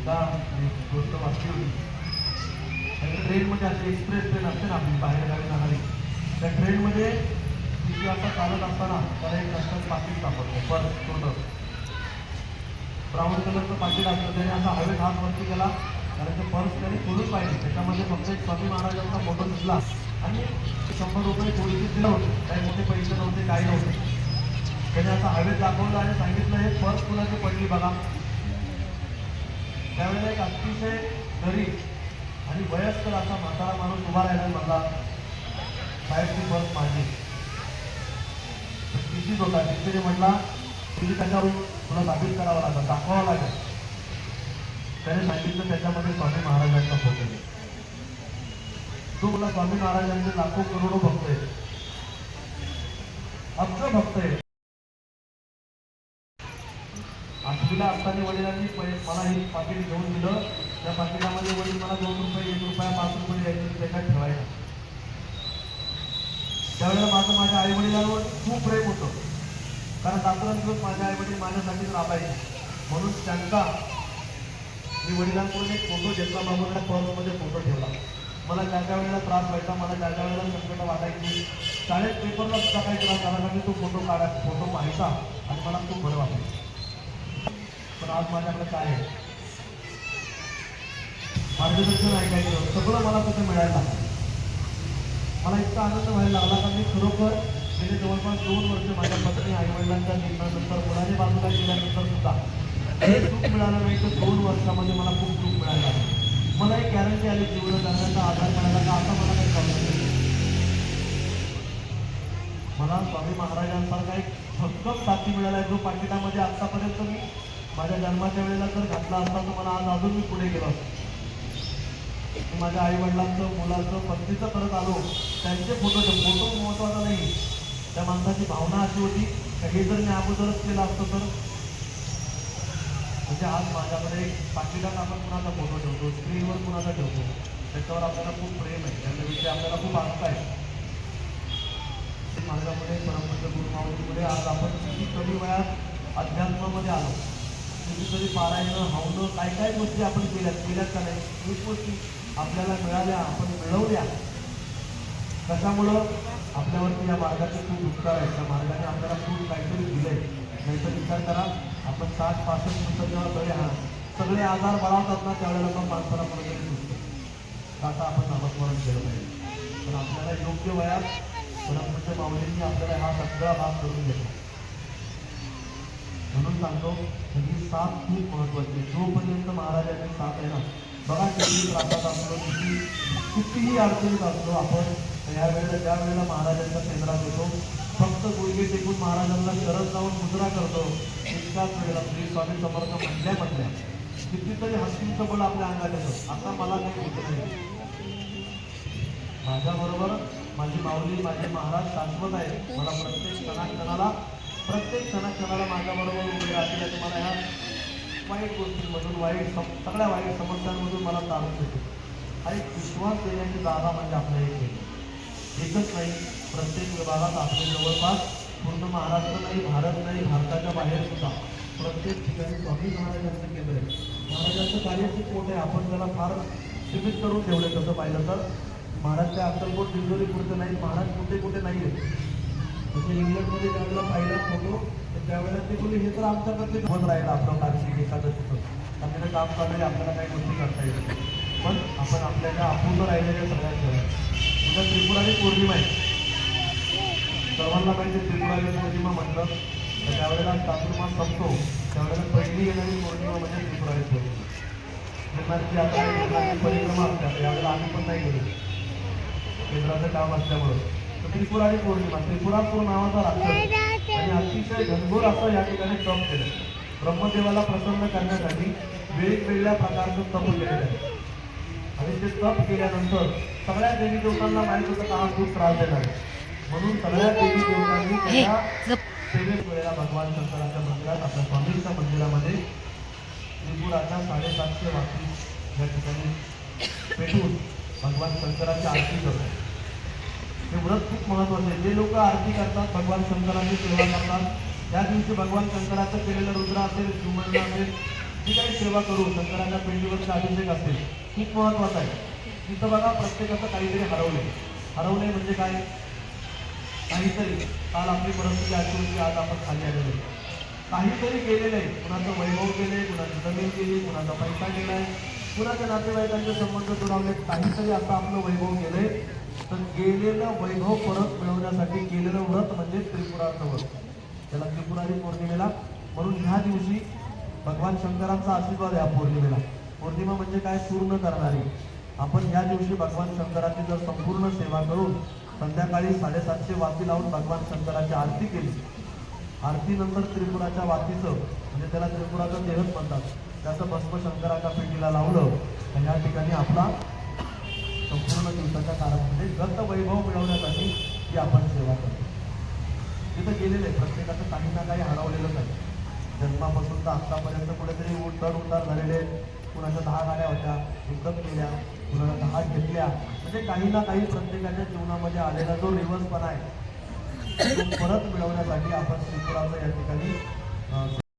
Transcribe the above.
सुद्धा एक गोष्ट वाचली होती त्या ट्रेनमध्ये अशी एक्सप्रेस ट्रेन असते ना आपली बाहेरगावी जाणारी. त्या ट्रेनमध्ये तिथे आता चालत असताना त्याला एक रस्त्यात पाकिट सापडतो पर्स छोटं ब्राऊन कलरचं पाकिट असतं त्याने असा हवेत हात वरती केला कारण ते पर्स त्याने खोलून पाहिजे त्याच्यामध्ये फक्त एक स्वामी महाराजांचा फोटो दिसला. आणि शंभर रुपये थोडीशी दिलं होतं. काही मोठे पैसे नव्हते काही नव्हते. त्याने असं हवेत दाखवलं आणि सांगितलं हे पर्स कुणाची पडली बघा. त्यावेळेला एक अतिशय गरीब आणि वयस्कर असा म्हातारा माणूस उभा राहिला मला साहेबची बस मांडली माझी होता तिथे म्हटला तुझी त्याच्यावरून तुला साबित करावं लागेल दाखवावं लागेल. त्याने सांगितलं त्याच्यामध्ये स्वामी महाराजांचा फोटो तू मला स्वामी महाराजांचे लाखो करोडो भक्त आहे अब्ज भक्त आहे आठवीला असताना वडिलांनी पै- मला हे पाकिट घेऊन दिलं. त्या पाकिटामध्ये वडील मला दोन रुपये एक रुपया पाच रुपये द्यायचे काय ठेवायला. त्यावेळेला माझं माझ्या आई वडिलांवर खूप प्रेम होतं. कारण दिवस माझ्या आई वडील माझ्यासाठीच राबायचे. म्हणून त्यांचा मी वडिलांकडून एक फोटो घेतला. बाबा पर्समध्ये फोटो ठेवला. मला ज्या ज्या वेळेला त्रास व्हायचा. मला ज्या ज्या वेळेला संकट वाटायची. शाळेत पेपरला सुद्धा काही त्रास झाला. तो फोटो काढा फोटो पाहायचा. आणि मला खूप बरं वाटायचं. पण आज माझ्याकडे काय आहे? मार्गदर्शन ऐकायचं सगळं मला तिथे मिळायला लागलं. मला इतका आनंद व्हायला लागला का मी खरोखर गेले जवळपास दोन वर्ष माझ्या पत्नी आईवडिलांच्या निधनानंतर मुलाने बाजूला गेल्यानंतर सुद्धा हे सुख मिळालं नाही. तर दोन वर्षामध्ये मला खूप सुख मिळायला लागलं. मला एक गॅरंटी आली जीवन जाण्याचा आधार मिळाला का आता मला काही प्रॉब्लेम नाही. मला स्वामी महाराजांसारखा एक भक्कम साथी मिळाला आहे जो पाकिटामध्ये आतापर्यंत मी माझ्या जन्माच्या वेळेला जर घातला असता तर मला आज अजून मी पुढे गेलो असतो. माझ्या आई वडिलांचं मुलाचं पत्नीचं करत आलो. त्यांचे फोटो फोटो महत्त्वाचा नाही. त्या माणसाची भावना अशी होती का हे जर मी अगोदरच केलं असतं तर? म्हणजे आज माझ्याकडे पाकिटात आपण कुणाचा फोटो ठेवतो स्क्रीनवर कुणाचा ठेवतो त्याच्यावर आपल्याला खूप प्रेम आहे. त्याच्याविषयी आपल्याला खूप आनंद आहे. माझ्यामध्ये परमपंत गुरुमावतीमध्ये आज आपण किती कमी वयात अध्यात्मामध्ये आलो. कितीतरी पारायणं हावणं काय काय गोष्टी आपण केल्यात केल्यात का नाही? गोष्टी आपल्याला मिळाल्या आपण मिळवल्या. कशामुळं? आपल्यावरती या मार्गाचे खूप उपकार आहेत. त्या मार्गाने आपल्याला खूप काहीतरी दिलंय. नाहीतर विचार करा आपण साठ पासष्ट नंतर जेव्हा सगळे हा सगळे आजार बळावतात ना त्यावेळेला पण माणसाला कुठेतरी सुचतं आता आपण नामस्मरण केलं पाहिजे. पण आपल्याला योग्य वयात परमपूज्य माऊलींनी आपल्याला हा सगळा भाग करून घेतला. म्हणून सांगतो म्हणजे ही साथ खूप महत्वाची जोपर्यंत महाराजांची साथ आहे ना बघा किती प्रांतात असलो किती कितीही अडचणीत असलो आपण या वेळेला ज्या वेळेला महाराजांच्या केंद्रात येतो फक्त गुडघे टेकून महाराजांना शरद लावून मुद्रा करतो इतकाच वेळेला श्री स्वामी समर्थ म्हणल्या म्हणल्या. कितीतरी हस्तींचं बळ आपल्या अंगात येतं. आता मला काही होत नाही. माझ्याबरोबर माझी माऊली माझे महाराज शाश्वत आहे मला प्रत्येक क्षणाक्षणाला प्रत्येक क्षणाक्षणाला माझ्याबरोबर उभे राहतील तुम्हाला ह्या वाईट गोष्टींमधून वाईट सम सगळ्या वाईट समस्यांमधून मला तारून होते. आणि विश्वास देण्याची जागा म्हणजे आपल्या इथे एकच नाही प्रत्येक विभागात आपले जवळपास पूर्ण महाराष्ट्र नाही भारत नाही भारताच्या बाहेर सुद्धा प्रत्येक ठिकाणी स्वामी महाराजांचं केंद्र आहे. महाराजांचं कार्य खूप मोठं आहे. आपण त्याला फार सीमित करून ठेवलं तसं पाहिलं तर. महाराज काय अक्कलकोट डिलिव्हरी पुरते नाही महाराज कुठे कुठे नाही आहेत म्हणजे इंग्लंडमध्ये ज्यावेळेला पाहिला फोटो त्यावेळेला ते बोलले हे तर आमच्याकडे होत राहील आपलं एखादं तिथं. आपल्याला काम चालू आपल्याला काही गोष्टी करता येत नाही. पण आपण आपल्या अपूर्ण राहिलेल्या सगळ्या ठेवा उद्या त्रिपुरारी पौर्णिमा आहे. सर्वांना माहिती आहे पौर्णिमा म्हटलं तर त्यावेळेला चातुर्मास संपतो. त्यावेळेला पहिली येणारी पौर्णिमा म्हणजे त्रिपुरारी पौर्णिमा. गिरणारची यात्रा परिक्रमा असते यावेळेला आम्ही पण नाही गेलो. केंद्राचं काम असल्यामुळं. तर त्रिपुरारी पौर्णिमा. त्रिपुरापूर नावाचा राक्षस. आणि अतिशय घनघोर असं या ठिकाणी तप केलं. ब्रह्मदेवाला प्रसन्न करण्यासाठी वेगवेगळ्या प्रकारचं तप केलेलं आहे. आणि ते तप केल्यानंतर सगळ्या देवी देवतांना माहीत होतं का हा खूप त्रास देणार आहे. म्हणून सगळ्या देवी देवतांनी त्याच्या सेवेत वेळेला भगवान शंकराच्या मंदिरात आपल्या स्वामींच्या मंदिरामध्ये त्रिपुराच्या साडेसातशे वाकी या ठिकाणी पेटून भगवान शंकराची आरती करतो हे व्रत खूप महत्वाचं आहे. जे लोक आरती करतात भगवान शंकराची सेवा करतात त्या दिवशी भगवान शंकराचं केलेलं रुद्र असेल सुमंड असेल जी काही सेवा करू शंकराच्या पिंडीवरचा अभिषेक असेल खूप महत्त्वाचा आहे. तिथं बघा प्रत्येकाचं काहीतरी हरवले हरवले म्हणजे काय? काहीतरी. काल आपली परिस्थिती अशी आज आपण खाली आलेलो काहीतरी केलेलं आहे. कुणाचं वैभव केले कुणाची जमीन केली कुणाचा पैसा गेलाय कुणाच्या नातेवाईकांचे संबंध दुरावले काहीतरी आता आपलं वैभव गेलंय. तर गेलेलं वैभव परत मिळवण्यासाठी केलेलं व्रत म्हणजे त्रिपुराचं व्रत. त्याला त्रिपुरारी पौर्णिमेला. म्हणून ह्या दिवशी भगवान शंकरांचा आशीर्वाद या पौर्णिमेला. पौर्णिमा म्हणजे काय? पूर्ण करणारी. आपण ह्या दिवशी भगवान शंकराची जर संपूर्ण सेवा करून संध्याकाळी साडेसातशे वाती लावून भगवान शंकराची आरती केली. आरतीनंतर त्रिपुराच्या वातीचं म्हणजे त्याला त्रिपुराचं देहत म्हणतात. त्याचं भस्म शंकराच्या पेटीला लावलं. आणि ह्या ठिकाणी आपला संपूर्ण दिवसाच्या काळामध्ये गत वैभव मिळवण्यासाठी ही आपण सेवा करतो. तिथं गेलेलं आहे प्रत्येकाचं काही ना काही हरवलेलंच आहे. जन्मापासून तर आत्तापर्यंत कुठेतरी उतर उतार झालेले आहेत. कुणाच्या दहा गाड्या होत्या विकत केल्या कुणाला दहा घेतल्या. म्हणजे काही ना काही प्रत्येकाच्या जीवनामध्ये आलेला जो रिवर्सपणा आहे तो परत मिळवण्यासाठी आपण त्रिपुराचं या ठिकाणी